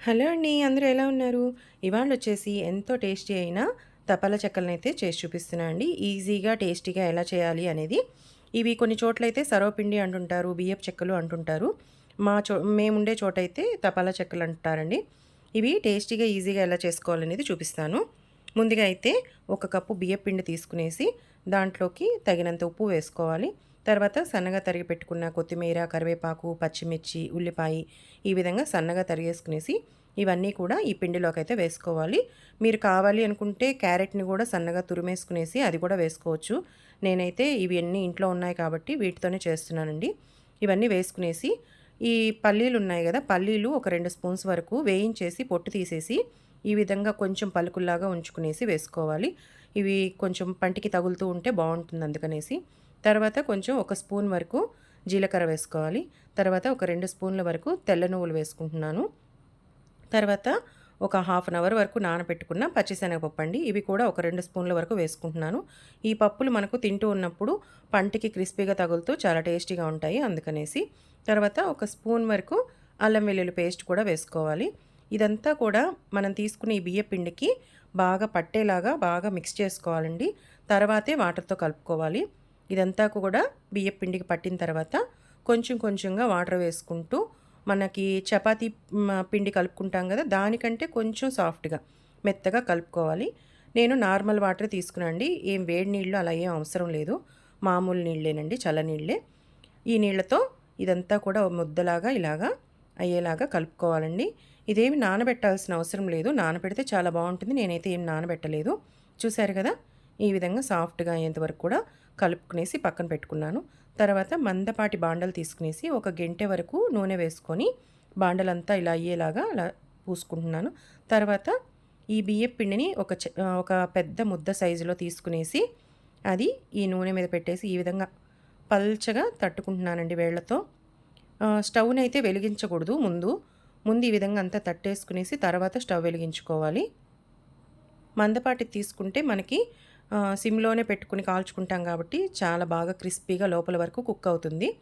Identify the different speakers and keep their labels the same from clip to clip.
Speaker 1: Hello అండి అందరూ ఎలా ఉన్నారు? ఇవాళ వచ్చేసి ఎంతో టేస్టీ అయిన తపాల చెక్కలను అయితే చేసి చూపిస్తున్నా అండి. ఈజీగా టేస్టీగా ఎలా చేయాలి అనేది. ఇవి కొన్ని చోట్లయితే సరోపిండి అంటుంటారు బియ్యపు చెక్కలు అంటుంటారు. మా చో మేముండే చోట అయితే తపాలా చెక్కలు అంటారండి. ఇవి టేస్టీగా ఈజీగా ఎలా చేసుకోవాలనేది చూపిస్తాను. ముందుగా అయితే ఒక కప్పు బియ్యపు పిండి తీసుకునేసి దాంట్లోకి తగినంత ఉప్పు వేసుకోవాలి. తర్వాత సన్నగా తరిగి పెట్టుకున్న కొత్తిమీర కరివేపాకు పచ్చిమిర్చి ఉల్లిపాయ ఈ విధంగా సన్నగా తరిగేసుకునేసి ఇవన్నీ కూడా ఈ పిండిలోకి అయితే వేసుకోవాలి. మీరు కావాలి అనుకుంటే క్యారెట్ని కూడా సన్నగా తురిమేసుకునేసి అది కూడా వేసుకోవచ్చు. నేనైతే ఇవి అన్నీ ఇంట్లో ఉన్నాయి కాబట్టి వీటితోనే చేస్తున్నానండి. ఇవన్నీ వేసుకునేసి ఈ పల్లీలు ఉన్నాయి కదా పల్లీలు ఒక రెండు స్పూన్స్ వరకు వేయించేసి పొట్టు తీసేసి ఈ విధంగా కొంచెం పలుకుల్లాగా ఉంచుకునేసి వేసుకోవాలి. ఇవి కొంచెం పంటికి తగులుతూ ఉంటే బాగుంటుంది అందుకనేసి తర్వాత కొంచెం ఒక స్పూన్ వరకు జీలకర్ర వేసుకోవాలి. తర్వాత ఒక రెండు స్పూన్ల వరకు తెల్ల నువ్వులు వేసుకుంటున్నాను. తర్వాత ఒక హాఫ్ అన్ అవర్ వరకు నానబెట్టుకున్న పచ్చిశనగపప్పు అండి. ఇవి కూడా ఒక రెండు స్పూన్ల వరకు వేసుకుంటున్నాను. ఈ పప్పులు మనకు తింటూ ఉన్నప్పుడు పంటికి క్రిస్పీగా తగులుతూ చాలా టేస్టీగా ఉంటాయి అందుకనేసి. తర్వాత ఒక స్పూన్ వరకు అల్లం వెల్లుల్లి పేస్ట్ కూడా వేసుకోవాలి. ఇదంతా కూడా మనం తీసుకునే ఈ బియ్య పిండికి బాగా పట్టేలాగా బాగా మిక్స్ చేసుకోవాలండి. తర్వాతే వాటర్తో కలుపుకోవాలి. ఇదంతా కూడా బియ్య పిండికి పట్టిన తర్వాత కొంచెం కొంచెంగా వాటర్ వేసుకుంటూ మనకి చపాతీ పిండి కలుపుకుంటాం కదా దానికంటే కొంచెం సాఫ్ట్గా మెత్తగా కలుపుకోవాలి. నేను నార్మల్ వాటర్ తీసుకునండి ఏం వేడి నీళ్ళు అలా ఏం అవసరం లేదు. మామూలు నీళ్ళేనండి చల్ల నీళ్ళే. ఈ నీళ్ళతో ఇదంతా కూడా ముద్దలాగా ఇలాగా అయ్యేలాగా కలుపుకోవాలండి. ఇదేమి నానబెట్టాల్సిన అవసరం లేదు. నానబెడితే చాలా బాగుంటుంది. నేనైతే ఏం నానబెట్టలేదు. చూశారు కదా? ఈ విధంగా సాఫ్ట్గా అయ్యేంతవరకు కూడా కలుపుకునేసి పక్కన పెట్టుకున్నాను. తర్వాత మందపాటి బాండలు తీసుకునేసి ఒక గంటె వరకు నూనె వేసుకొని బాండలంతా ఇలా అయ్యేలాగా అలా పూసుకుంటున్నాను. తర్వాత ఈ బియ్యం పిండిని ఒక ఒక పెద్ద ముద్ద సైజులో తీసుకునేసి అది ఈ నూనె మీద పెట్టేసి ఈ విధంగా పల్చగా తట్టుకుంటున్నానండి వేళ్ళతో స్టవ్ని అయితే వెలిగించకూడదు ముందు. ముందు ఈ విధంగా అంతా తట్టేసుకునేసి తర్వాత స్టవ్ వెలిగించుకోవాలి. మందపాటి తీసుకుంటే మనకి సిమ్లోనే పెట్టుకుని కాల్చుకుంటాం కాబట్టి చాలా బాగా క్రిస్పీగా లోపల వరకు కుక్ అవుతుంది.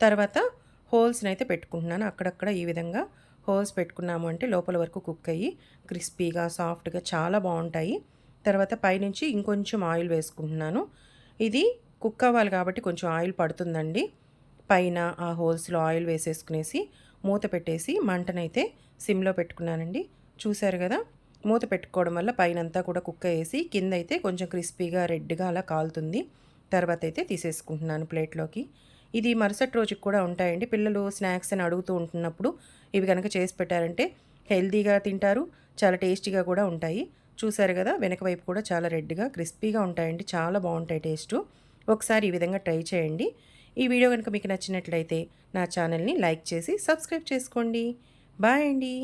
Speaker 1: తర్వాత హోల్స్ని అయితే పెట్టుకుంటున్నాను. అక్కడక్కడ ఈ విధంగా హోల్స్ పెట్టుకున్నాము అంటే లోపల వరకు కుక్ అయ్యి క్రిస్పీగా సాఫ్ట్గా చాలా బాగుంటాయి. తర్వాత పైనుంచి ఇంకొంచెం ఆయిల్ వేసుకుంటున్నాను. ఇది కుక్ అవ్వాలి కాబట్టి కొంచెం ఆయిల్ పడుతుందండి. పైన ఆ హోల్స్లో ఆయిల్ వేసేసుకునేసి మూత పెట్టేసి మంటనైతే సిమ్లో పెట్టుకున్నానండి. చూశారు కదా? మూత పెట్టుకోవడం వల్ల పైనంతా కూడా కుక్క వేసి కింద అయితే కొంచెం క్రిస్పీగా రెడ్గా అలా కాలుతుంది. తర్వాత అయితే తీసేసుకుంటున్నాను ప్లేట్లోకి. ఇది మరుసటి రోజుకి కూడా ఉంటాయండి. పిల్లలు స్నాక్స్ అని అడుగుతూ ఉంటున్నప్పుడు ఇవి కనుక చేసి పెట్టారంటే హెల్తీగా తింటారు చాలా టేస్టీగా కూడా ఉంటాయి. చూసారు కదా వెనక వైపు కూడా చాలా రెడ్గా క్రిస్పీగా ఉంటాయండి. చాలా బాగుంటాయి టేస్టు. ఒకసారి ఈ విధంగా ట్రై చేయండి. ఈ వీడియో కనుక మీకు నచ్చినట్లయితే నా ఛానల్ని లైక్ చేసి సబ్స్క్రైబ్ చేసుకోండి. బాయ్ అండి.